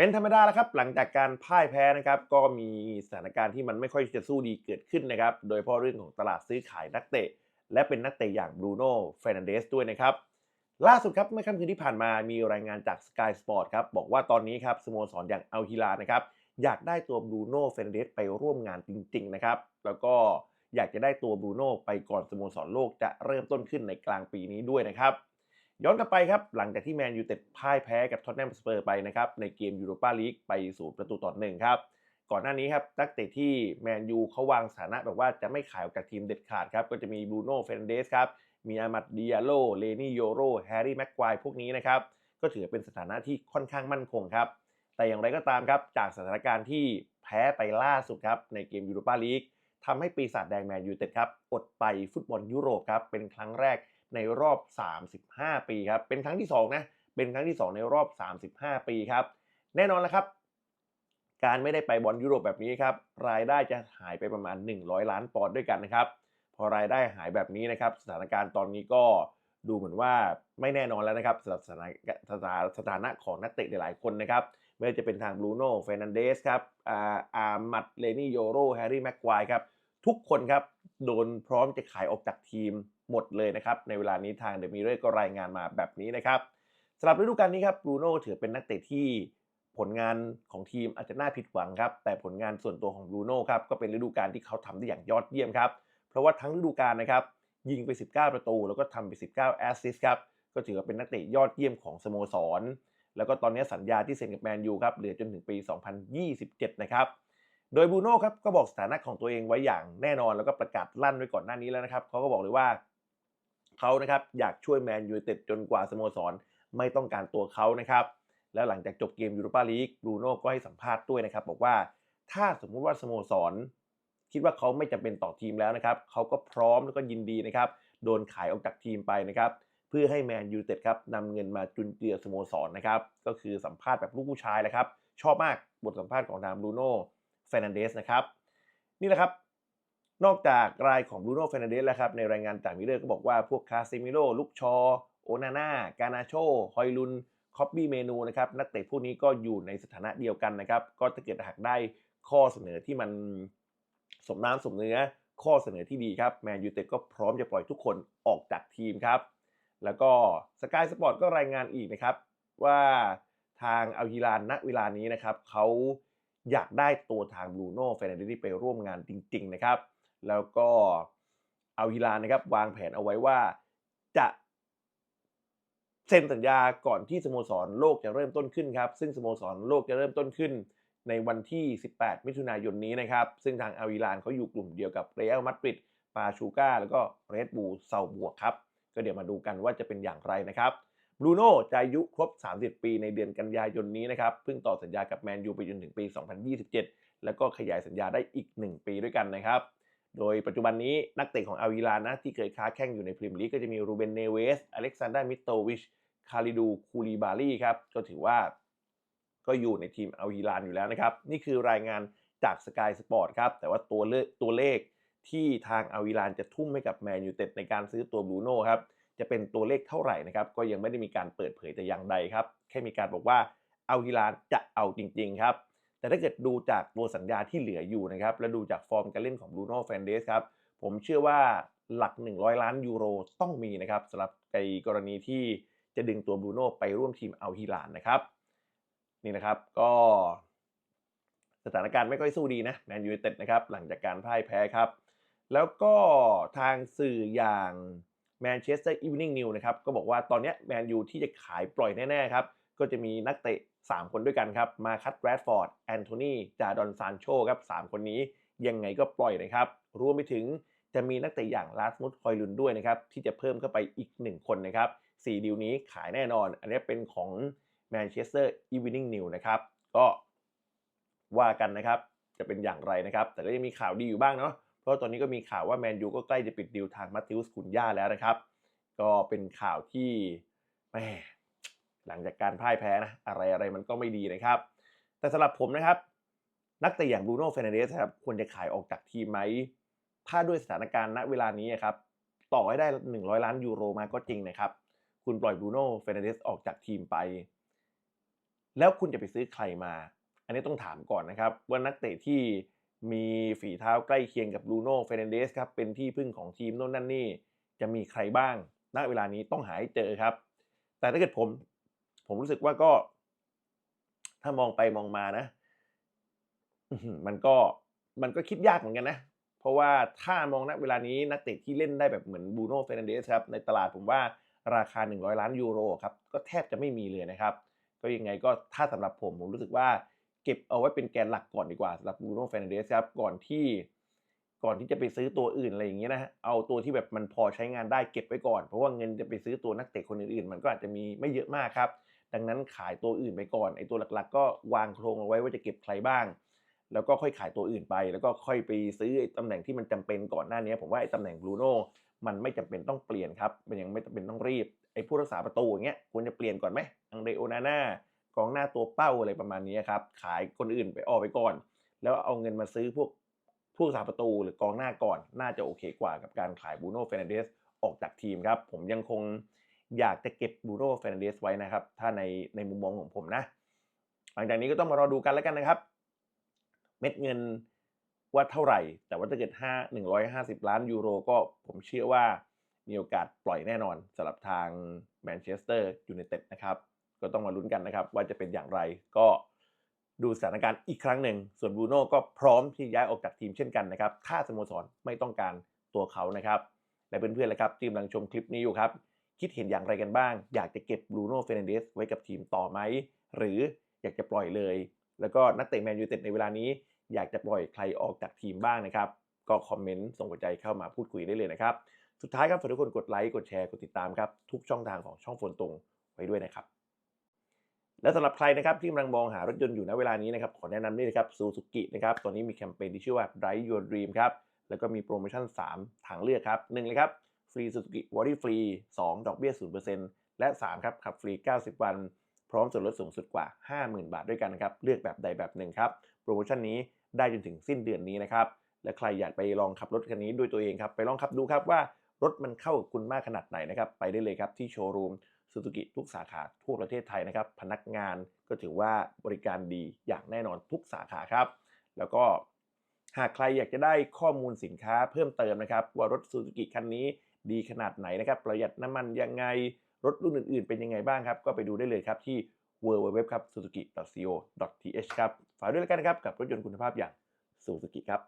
เป็นธรรมดาแล้วครับ หลังจากการพ่ายแพ้นะครับก็มีสถานการณ์ที่มันไม่ค่อยจะสู้ดีเกิดขึ้นนะครับ โดยเฉพาะเรื่องของตลาดซื้อขายนักเตะ และเป็นนักเตะอย่างบรูโน่เฟรนันเดสด้วยนะครับ ล่าสุดครับเมื่อค่ำคืนที่ผ่านมามีรายงานจาก Sky Sport ครับบอกว่าตอนนี้ครับสโมสรอย่างอัลฮิลานะครับอยากได้ตัวบรูโน่เฟรนันเดสไปร่วมงานจริง ๆ นะครับ แล้วก็อยากจะได้ตัวบรูโน่ไปก่อนสโมสรโลกจะเริ่มต้นขึ้นในกลางปีนี้ด้วยนะครับ ย้อนกลับไปครับ หลังจากที่แมนยูเต็ดพ่ายแพ้กับท็อตแนมสเปอร์ไปนะครับในเกมยูโรปาลีกไปสู่ประตูต่อหนึ่งครับ ก่อนหน้านี้ครับนักเตะที่แมนยูเขาวางสถานะแบบว่าจะไม่ขายออกจากทีมเด็ดขาดครับ ก็จะมีบรูโน่เฟรนเดสครับมีอามัดดิอาโลเลนี่โยโรแฮร์รี่แม็กควายพวกนี้นะครับก็ถือเป็นสถานะที่ค่อนข้างมั่นคงครับ แต่อย่างไรก็ตามครับจากสถานการณ์ที่แพ้ไปล่าสุดครับในเกมยูโรปาลีกทำให้ปีศาจแดงแมนยูเต็ดครับอดไปฟุตบอลยุโรปครับเป็นครั้งแรก ในรอบ 35 ปีครับ เป็นครั้งที่ 2 นะ เป็นครั้งที่ 2 ในรอบ 35 ปีครับ แน่นอนแล้วครับ การไม่ได้ไปบอลยุโรปแบบนี้ครับ รายได้จะหายไปประมาณ 100 ล้านปอนด์ด้วยกันนะครับ พอรายได้หายแบบนี้นะครับ สถานการณ์ตอนนี้ก็ดูเหมือนว่าไม่แน่นอนแล้วนะครับสำหรับสถานะสถานะของนักเตะหลายๆคนนะครับไม่ว่าจะเป็นทางบรูโน่เฟรนันเดสครับอาอามัดเลนี่โยโรแฮร์รี่แม็กควายครับ ทุกคนครับ โดนพร้อมจะขายออกจากทีม หมดเลยนะครับ ในเวลานี้ทางเดมิเรก็รายงานมาแบบนี้นะครับสำหรับฤดูกาลนี้ครับบรูโน่ถือเป็นนักเตะที่ผลงานของทีมอาจจะน่าผิดหวังครับ แต่ผลงานส่วนตัวของบรูโน่ครับก็เป็นฤดูกาลที่เขาทำได้อย่างยอดเยี่ยมครับ เพราะว่าทั้งฤดูกาลนะครับยิงไป 19 ประตู แล้วก็ทำไป 19 แอสซิสต์ครับก็ถือว่าเป็นนักเตะยอดเยี่ยมของสโมสร แล้วก็ตอนนี้สัญญาที่เซ็นกับแมนยูครับเหลือจนถึงปี 2027 นะครับโดยบรูโน่ครับก็บอกสถานะของตัวเองไว้อย่างแน่นอนแล้วก็ประกาศลั่นไว้ก่อนหน้านี้แล้วนะครับเขาก็บอกเลยว่า เขานะครับอยากช่วยแมนยูเต็ดจนกว่าสโมสรไม่ต้องการตัวเขานะครับ แล้วหลังจากจบเกมยูโรปาลีกบรูโน่ก็ให้สัมภาษณ์ด้วยนะครับ บอกว่าถ้าสมมุติว่าสโมสร คิดว่าเขาไม่จำเป็นต่อทีมแล้วนะครับเขาก็พร้อมแล้วก็ยินดีนะครับโดนขายออกจากทีมไปนะครับเพื่อให้แมนยูเต็ดครับนำเงินมาจุนเจือสโมสรนะครับก็คือสัมภาษณ์แบบลูกผู้ชายแหละครับชอบมากบทสัมภาษณ์ของทางบรูโน่เฟรนันเดสนะครับนี่แหละครับ นอกจากรายของบรูโน่เฟรนเดสแล้วครับ ในรายงานจากมิเลอร์ก็บอกว่าพวกคาซิมิโร่ลุกชอ โอนาน่า กานาโชฮอยลุน คอปปี้เมนูนะครับ นักเตะพวกนี้ก็อยู่ในสถานะเดียวกันนะครับ ก็ถ้าเกิดหากได้ข้อเสนอที่มันสมน้ำสมเนื้อ ข้อเสนอที่ดีครับ แมนยูเต็ดก็พร้อมจะปล่อยทุกคนออกจากทีมครับ แล้วก็สกายสปอร์ตก็รายงานอีกนะครับว่าทางอัลฮิลานณเวลานี้นะครับเขาอยากได้ตัวทางบรูโน่เฟรนเดสไปร่วมงานจริง ๆ นะครับ แล้วก็อัลฮิลานนะครับวางแผนเอาไว้ว่าจะเซ็นสัญญาก่อนที่สโมสรโลกจะเริ่มต้นขึ้นครับ ซึ่งสโมสรโลกจะเริ่มต้นขึ้น ในวันที่ 18 มิถุนายนนี้นะครับ ซึ่งทางอัลฮิลานเขาอยู่กลุ่มเดียวกับเรอัลมาดริดปาชูก้าแล้วก็เรดบูลเซาบัวครับ ก็เดี๋ยวมาดูกันว่าจะเป็นอย่างไรนะครับบรูโน่จะอายุครบ 30 ปีในเดือนกันยายนนี้นะครับ เพิ่งต่อสัญญากับแมนยูไปจนถึงปี 2027 แล้วก็ขยายสัญญาได้อีก 1 ปีด้วยกันนะครับ โดยปัจจุบันนี้นักเตะของอาวิลานะที่เคยค้าแข่งอยู่ในพรีเมียร์ลีกก็จะมีรูเบนเนเวส อเล็กซานดรามิโตวิช คาริดู คูลีบาลีครับ ก็ถือว่าก็อยู่ในทีมอาวิลานอยู่แล้วนะครับ นี่คือรายงานจากสกายสปอร์ตครับ แต่ว่าตัวเลขตัวเลขที่ทางอาวิลานจะทุ่มให้กับแมนยูเต็ดในการซื้อตัวบรูโน่ครับ จะเป็นตัวเลขเท่าไหร่นะครับ ก็ยังไม่ได้มีการเปิดเผยแต่อย่างใดครับ แค่มีการบอกว่าอาฮิลานจะเอาจริง ๆ ครับ แต่ถ้าเกิดดูจากตัวสัญญาที่เหลืออยู่นะครับ และดูจากฟอร์มการเล่นของบรูโน่แฟนเดสครับ ผมเชื่อว่าหลัก 100 ล้านยูโรต้องมีนะครับสำหรับในกรณีที่จะดึงตัวบรูโน่ไปร่วมทีมเอาฮิลานนะครับ นี่นะครับก็สถานการณ์ไม่ค่อยสู้ดีนะแมนยูเต็ดนะครับ หลังจากการพ่ายแพ้ครับ แล้วก็ทางสื่ออย่าง Manchester Evening News นะครับ ก็บอกว่าตอนนี้แมนยูที่จะขายปล่อยแน่ ๆ ครับ ก็จะมีนักเตะ 3 คนด้วยกันครับ มาคัตแรดฟอร์ด แอนโทนีจาดอนซานโชครับ 3 คนนี้ยังไงก็ปล่อยนะครับ รวมไปถึงจะมีนักเตะอย่างลาสมุดคอยลุนด้วยนะครับ ที่จะเพิ่มเข้าไปอีก 1 คนนะครับ4ดีลนี้ขายแน่นอน อันนี้เป็นของ Manchester Evening News นะครับ ก็ว่ากันนะครับ จะเป็นอย่างไรนะครับ แต่ก็ยังมีข่าวดีอยู่บ้างเนาะเพราะตอนนี้ก็มีข่าวว่าแมนยูก็ใกล้จะปิดดีลทางมัตติอุสคุนย่าแล้วนะครับ ก็เป็นข่าวที่แหม หลังจากการพ่ายแพ้นะอะไรอะไรมันก็ไม่ดีนะครับ แต่สำหรับผมนะครับ นักเตะอย่างบรูโน่เฟรนเดสครับควรจะขายออกจากทีมไหมถ้าด้วยสถานการณ์ณเวลานี้ครับต่อให้ได้ 100 ล้านยูโรมาก็จริงนะครับ คุณปล่อยบรูโน่เฟรนันเดสออกจากทีมไป แล้วคุณจะไปซื้อใครมา อันนี้ต้องถามก่อนนะครับ ว่านักเตะที่มีฝีเท้าใกล้เคียงกับบรูโน่เฟรนเดสครับเป็นที่พึ่งของทีมโน่นนั่นนี่ จะมีใครบ้าง ณ เวลานี้ต้องหาให้เจอครับ แต่ถ้าเกิดผม ผมรู้สึกว่าก็ ถ้ามองไปมองมานะมันก็มันก็คิดยากเหมือนกันนะ เพราะว่าถ้ามองณเวลานี้นักเตะที่เล่นได้แบบเหมือนบูโน่เฟรนเดสครับในตลาดผมว่าราคา 100 ล้านยูโรครับก็แทบจะไม่มีเลยนะครับ ก็ยังไงก็ถ้าสำหรับผมผมรู้สึกว่าเก็บเอาไว้เป็นแกนหลักก่อนดีกว่าสำหรับบูโน่เฟรนเดสครับก่อนที่ ก่อนที่จะไปซื้อตัวอื่นอะไรอย่างเงี้ยนะฮะเอาตัวที่แบบมันพอใช้งานได้เก็บไว้ก่อน เพราะว่าเงินจะไปซื้อตัวนักเตะคนอื่นๆ มันก็อาจจะมีไม่เยอะมากครับ ดังนั้นขายตัวอื่นไปก่อนไอ้ตัวหลักๆ ก็วางโครงเอาไว้ว่าจะเก็บใครบ้าง แล้วก็ค่อยขายตัวอื่นไป แล้วก็ค่อยไปซื้อไอ้ตำแหน่งที่มันจำเป็นก่อนหน้านี้ ผมว่าไอ้ตำแหน่งบรูโน่มันไม่จำเป็นต้องเปลี่ยนครับ มันยังไม่จำเป็นต้องรีบไอ้ผู้รักษาประตูอย่างเงี้ยควรจะเปลี่ยนก่อนไหมอังเดโอนาน่ากองหน้าตัวเป้าอะไรประมาณนี้ครับขายคนอื่นไปออกไปก่อน แล้วเอาเงินมาซื้อพวกผู้รักษาประตูหรือกองหน้าก่อน น่าจะโอเคกว่ากับการขายบูโน่เฟรนเดสออกจากทีมครับ ผมยังคง อยากจะเก็บบูโน่เฟรนเดสไว้นะครับ ถ้าในในมุมมองของผมนะ หลังจากนี้ก็ต้องมารอดูกันแล้วกันนะครับ เม็ดเงินว่าเท่าไหร่ แต่ว่าถ้าเกิด5 150 ล้านยูโรก็ผมเชื่อว่ามีโอกาสปล่อยแน่นอนสำหรับทางแมนเชสเตอร์ยูไนเต็ดนะครับ ก็ต้องมาลุ้นกันนะครับ ว่าจะเป็นอย่างไรก็ดูสถานการณ์อีกครั้งหนึ่ง ส่วนบูโน่ก็พร้อมที่ย้ายออกจากทีมเช่นกันนะครับ ถ้าสโมสรไม่ต้องการตัวเขานะครับ และเพื่อนๆเลยครับที่กำลังชมคลิปนี้อยู่ครับ คิดเห็นอย่างไรกันบ้าง อยากจะเก็บบรูโน่เฟรนเดสไว้กับทีมต่อไหม หรืออยากจะปล่อยเลย แล้วก็นักเตะแมนยูเต็ดในเวลานี้ อยากจะปล่อยใครออกจากทีมบ้างนะครับ ก็คอมเมนต์ส่งหัวใจเข้ามาพูดคุยได้เลยนะครับ สุดท้ายครับฝากทุกคนกดไลค์กดแชร์กดติดตามครับทุกช่องทางของช่องฝนตรงไว้ด้วยนะครับและสำหรับใครนะครับที่กำลังมองหารถยนต์อยู่ณเวลานี้นะครับขอแนะนำนี่เลยครับซูซูกินะครับตอนนี้มีแคมเปญที่ชื่อว่า Drive Your Dream ครับแล้วก็มีโปรโมชั่น 3 ทางเลือกครับหนึ่งเลยครับ ฟรีซูซูกิวอรี่ฟรี2ดอกเบี้ย 0%และ 3 ครับ ขับฟรี 90 วัน พร้อมส่วนลดสูงสุดกว่า 50,000 บาทด้วยกันนะครับ เลือกแบบใดแบบหนึ่งครับ โปรโมชั่นนี้ได้จนถึงสิ้นเดือนนี้นะครับ และใครอยากไปลองขับรถคันนี้ด้วยตัวเองครับ ไปลองขับดูครับว่ารถมันเข้ากับคุณมากขนาดไหนนะครับ ไปได้เลยครับที่โชว์รูมซูซูกิทุกสาขาทั่วประเทศไทยนะครับ พนักงานก็ถือว่าบริการดีอย่างแน่นอนทุกสาขาครับ แล้วก็ หากใครอยากจะได้ข้อมูลสินค้าเพิ่มเติมนะครับ ว่ารถซูซูกิคันนี้ดีขนาดไหนนะครับ ประหยัดน้ำมันยังไง รถรุ่นอื่น ๆ เป็นยังไงบ้างครับ ก็ไปดูได้เลยครับที่ www ครับ suzuki.co.th ครับ ฝากด้วยแล้วกันนะครับ กับรถยนต์คุณภาพอย่างซูซูกิครับ